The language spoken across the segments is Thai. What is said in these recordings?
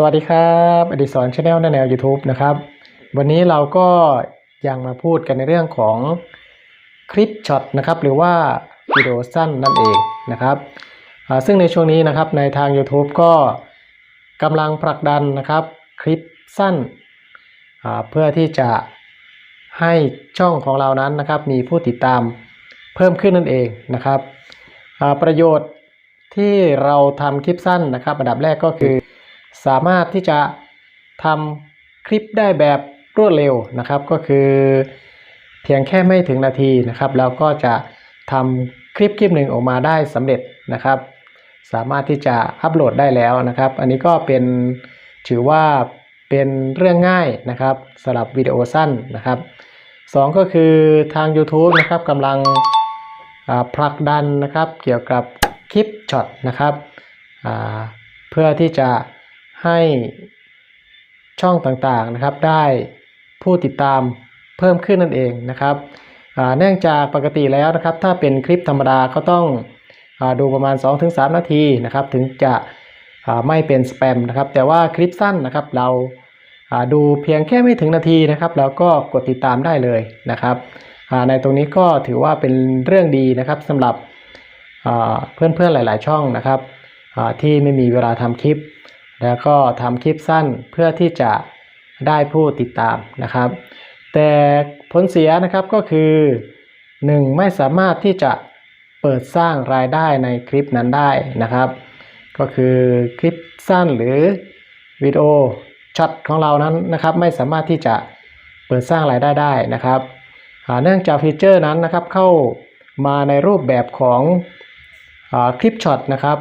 สวัสดีครับอดิสรชาแนลในแนว YouTube นะครับ วันนี้เราก็ยังมาพูดกันในเรื่องของคลิปช็อตนะครับ หรือว่าวิดีโอสั้นนั่นเองนะครับ ซึ่งในช่วงนี้นะครับในทาง YouTube ก็กำลังผลักดันนะครับ คลิปสั้น เพื่อที่จะให้ช่องของเรานั้นนะครับ มีผู้ติดตามเพิ่มขึ้นนั่นเองนะครับประโยชน์ที่เราทำคลิปสั้นนะครับ อันดับแรกก็คือ สามารถที่จะทำคลิปได้แบบรวดเร็วนะครับ ก็คือเพียงแค่ไม่ถึงนาทีนะครับแล้วก็จะทำคลิปคลิปหนึ่งออกมาได้สำเร็จนะครับ สามารถที่จะอัปโหลดได้แล้วนะครับ อันนี้ก็เป็นถือว่าเป็นเรื่องง่ายนะครับสำหรับวิดีโอสั้นนะครับสองก็คือทาง YouTube นะครับกำลังผลักดันนะครับ เกี่ยวกับคลิปช็อตนะครับเพื่อที่จะ ให้ช่องต่างๆนะครับ ได้ผู้ติดตามเพิ่มขึ้นนั่นเองนะครับเนื่องจากปกติแล้วนะครับ ถ้าเป็นคลิปธรรมดาก็ต้องอดูประมาณ 2-3 นาทีนะครับ ถึงจะไม่เป็นสแปมนะครับ แต่ว่าคลิปสั้นนะครับ เราาดูเพียงแค่ไม่ถึงนาทีนะครับ แล้วก็กดติดตามได้เลยนะครับในตรงนี้ก็ถือว่าเป็นเรื่องดีนะครับสำหรับเพื่อนๆหลาย ๆ ช่องนะครับที่ไม่มีเวลาทำคลิป แล้วก็ทำคลิปสั้นเพื่อที่จะได้ผู้ติดตามนะครับ แต่ผลเสียนะครับก็คือ 1. ไม่สามารถที่จะเปิดสร้างรายได้ในคลิปนั้นได้นะครับ ก็คือคลิปสั้นหรือวิดีโอช็อตของเรานั้นนะครับ ไม่สามารถที่จะเปิดสร้างรายได้ได้นะครับเนื่องจากฟีเจอร์นั้นนะครับเข้ามาในรูปแบบของอคลิปช็อตนะครับ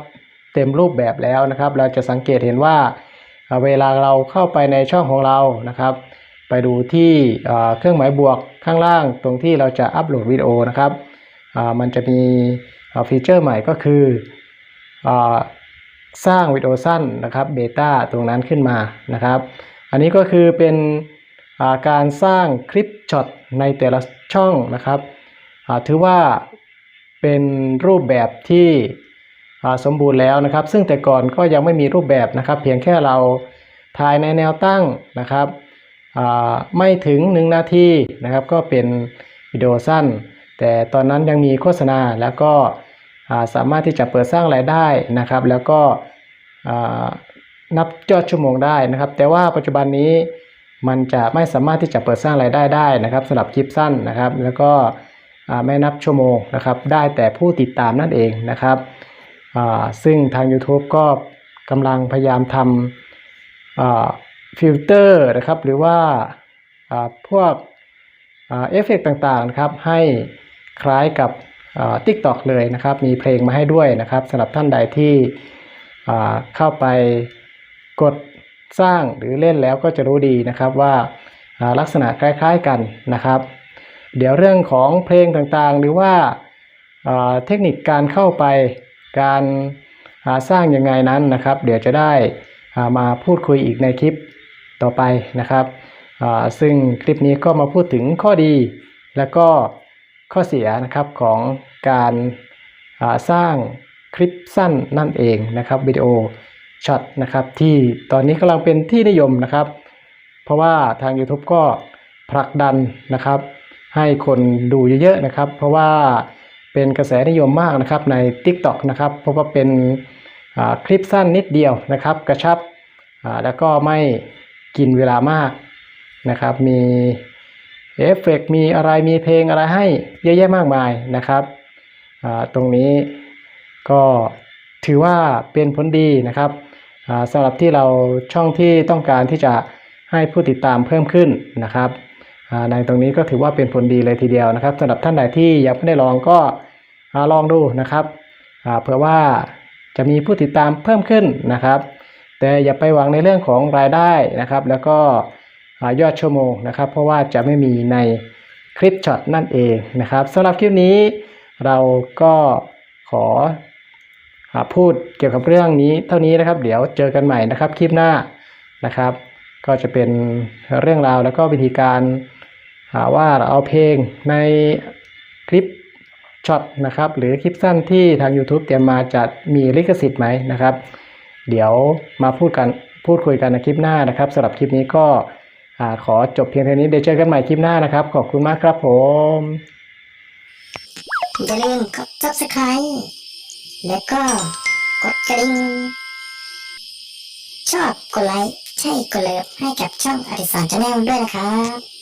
เต็มรูปแบบแล้วนะครับ เราจะสังเกตเห็นว่าเวลาเราเข้าไปในช่องของเรานะครับ ไปดูที่เครื่องหมายบวกข้างล่างตรงที่เราจะอัปโหลดวิดีโอนะครับมันจะมีฟีเจอร์ใหม่ก็คืออสร้างวิดีโอสั้นนะครับเบต้าตรงนั้นขึ้นมานะครับ อันนี้ก็คือเป็นาการสร้างคลิปช็อตในแต่ละช่องนะครับถือว่าเป็นรูปแบบที่ สมบูรณ์แล้วนะครับ ซึ่งแต่ก่อนก็ยังไม่มีรูปแบบนะครับ เพียงแค่เราถ่ายในแนวตั้งนะครับไม่ถึง 1 นาทีนะครับ ก็เป็นวิดีโอสั้น แต่ตอนนั้นยังมีโฆษณาแล้วก็สามารถที่จะเปิดสร้างรายได้นะครับ แล้วก็นับยอดชั่วโมงได้นะครับ แต่ว่าปัจจุบันนี้มันจะไม่สามารถที่จะเปิดสร้างรายได้ได้นะครับสำหรับคลิปสั้นนะครับ แล้วก็ไม่นับชั่วโมงนะครับ ได้แต่ผู้ติดตามนั่นเองนะครับ ซึ่งทาง YouTube ก็กำลังพยายามทำฟิลเตอร์นะครับหรือว่าพวกเอฟเฟกต์ต่างๆนะครับให้คล้ายกับทิกตอกเลยนะครับ มีเพลงมาให้ด้วยนะครับสำหรับท่านใดที่เข้าไปกดสร้างหรือเล่นแล้วก็จะรู้ดีนะครับว่าลักษณะคล้าย ๆกันนะครับ เดี๋ยวเรื่องของเพลงต่างๆ หรือว่าเทคนิคการเข้าไป การาสร้างยังไงนั้นนะครับ เดี๋ยวจะได้ามาพูดคุยอีกในคลิปต่อไปนะครับ ซึ่งคลิปนี้ก็มาพูดถึงข้อดี และก็ข้อเสียนะครับของการาสร้างคลิปสั้นนั่นเองนะครับวิดีโอช็อตนะครับที่ตอนนี้กำลังเป็นที่นิยมนะครับ เพราะว่าทาง YouTube ก็ผลักดันนะครับ ให้คนดูเยอะๆนะครับ เพราะว่า เป็นกระแสนิยมมากนะครับใน TikTok นะครับเพราะว่าเป็นคลิปสั้นนิดเดียวนะครับ กระชับแล้วก็ไม่กินเวลามากนะครับ มีเอฟเฟกต์มีอะไรมีเพลงอะไรให้เยอะแยะมากมายนะครับ ตรงนี้ก็ถือว่าเป็นผลดีนะครับสำหรับที่เราช่องที่ต้องการที่จะให้ผู้ติดตามเพิ่มขึ้นนะครับในตรงนี้ก็ถือว่าเป็นผลดีเลยทีเดียวนะครับสำหรับท่านใดที่ยังไม่ได้ลองก็ อาลองดูนะครับเผื่อว่าจะมีผู้ติดตามเพิ่มขึ้นนะครับ แต่อย่าไปหวังในเรื่องของรายได้นะครับ แล้วก็ยอดชั่วโมงนะครับ เพราะว่าจะไม่มีในคลิปช็อตนั่นเองนะครับสำหรับคลิปนี้เราก็ขออพูดเกี่ยวกับเรื่องนี้เท่านี้นะครับ เดี๋ยวเจอกันใหม่นะครับคลิปหน้านะครับ ก็จะเป็นเรื่องราวแล้วก็วิธีการหาว่าเราเอาเพลงในคลิป ช็อตนะครับหรือคลิปสั้นที่ทาง YouTube เตรียมมาจะมีลิขสิทธิ์ไหมนะครับ เดี๋ยวมาพูดกันพูดคุยกันในคลิปหน้านะครับสำหรับคลิปนี้ก็ขอจบเพียงเท่านี้เดี๋ยวเจอกันใหม่คลิปหน้านะครับ ขอบคุณมากครับผมอย่าลืมกด subscribe แล้วก็กดกระดิ่งชอบกดไลค์ใช่กดเลิฟให้กับช่องอดิสรชาแนลด้วยนะครับ